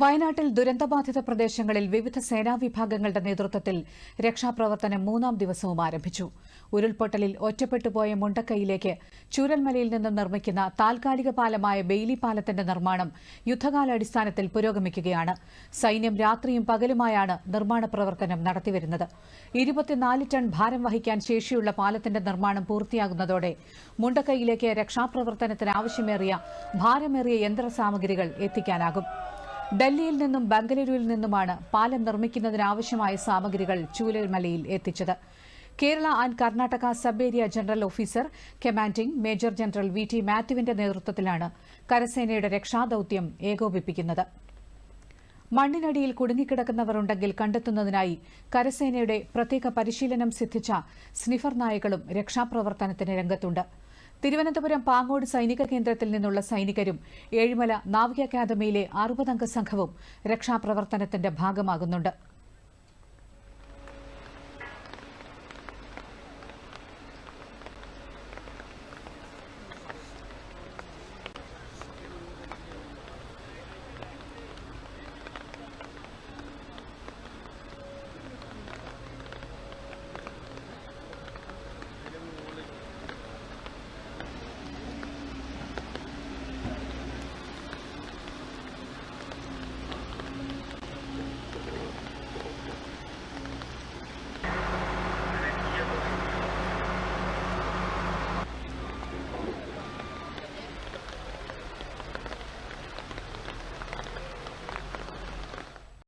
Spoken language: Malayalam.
വയനാട്ടിൽ ദുരന്തബാധിത പ്രദേശങ്ങളിൽ വിവിധ സേനാ വിഭാഗങ്ങളുടെ നേതൃത്വത്തിൽ രക്ഷാപ്രവർത്തനം മൂന്നാം ദിവസവും ആരംഭിച്ചു. ഉരുൾപൊട്ടലിൽ ഒറ്റപ്പെട്ടുപോയ മുണ്ടക്കൈയിലേക്ക് ചൂരൽമലയിൽ നിന്നും നിർമ്മിക്കുന്ന താൽക്കാലിക പാലമായ ബെയിലി പാലത്തിന്റെ നിർമ്മാണം യുദ്ധകാലാടിസ്ഥാനത്തിൽ പുരോഗമിക്കുകയാണ്. സൈന്യം രാത്രിയും പകലുമായാണ് നിർമ്മാണ പ്രവർത്തനം നടത്തിവരുന്നത്. ഇരുപത്തിനാല് ടൺ ഭാരം വഹിക്കാൻ ശേഷിയുള്ള പാലത്തിന്റെ നിർമ്മാണം പൂർത്തിയാകുന്നതോടെ മുണ്ടക്കൈയിലേക്ക് രക്ഷാപ്രവർത്തനത്തിന് ആവശ്യമേറിയ ഭാരമേറിയ യന്ത്രസാമഗ്രികൾ എത്തിക്കാനാകും. ഡൽഹിയിൽ നിന്നും ബംഗളൂരുവിൽ നിന്നുമാണ് പാലം നിർമ്മിക്കുന്നതിനാവശ്യമായ സാമഗ്രികൾ ചൂലൽമലയിൽ എത്തിച്ചത്. Kerala and Karnataka sub area general officer commanding major general V T മാത്യുവിന്റെ നേതൃത്വത്തിലാണ് കരസേനയുടെ രക്ഷാദൌത്യം ഏകോപിപ്പിക്കുന്നത്. മണ്ണിനടിയിൽ കുടുങ്ങിക്കിടക്കുന്നവർ ഉണ്ടെങ്കിൽ കണ്ടെത്തുന്നതിനായി കരസേനയുടെ പ്രത്യേക പരിശീലനം സിദ്ധിച്ച സ്നിഫർ നായകളും രക്ഷാപ്രവർത്തനത്തിന് രംഗത്തുണ്ട്. തിരുവനന്തപുരം പാങ്ങോട് സൈനിക കേന്ദ്രത്തിൽ നിന്നുള്ള സൈനികരും ഏഴിമല നാവിക അക്കാദമിയിലെ അറുപതംഗ സംഘവും രക്ഷാപ്രവർത്തനത്തിന്റെ ഭാഗമാകുന്നുണ്ട്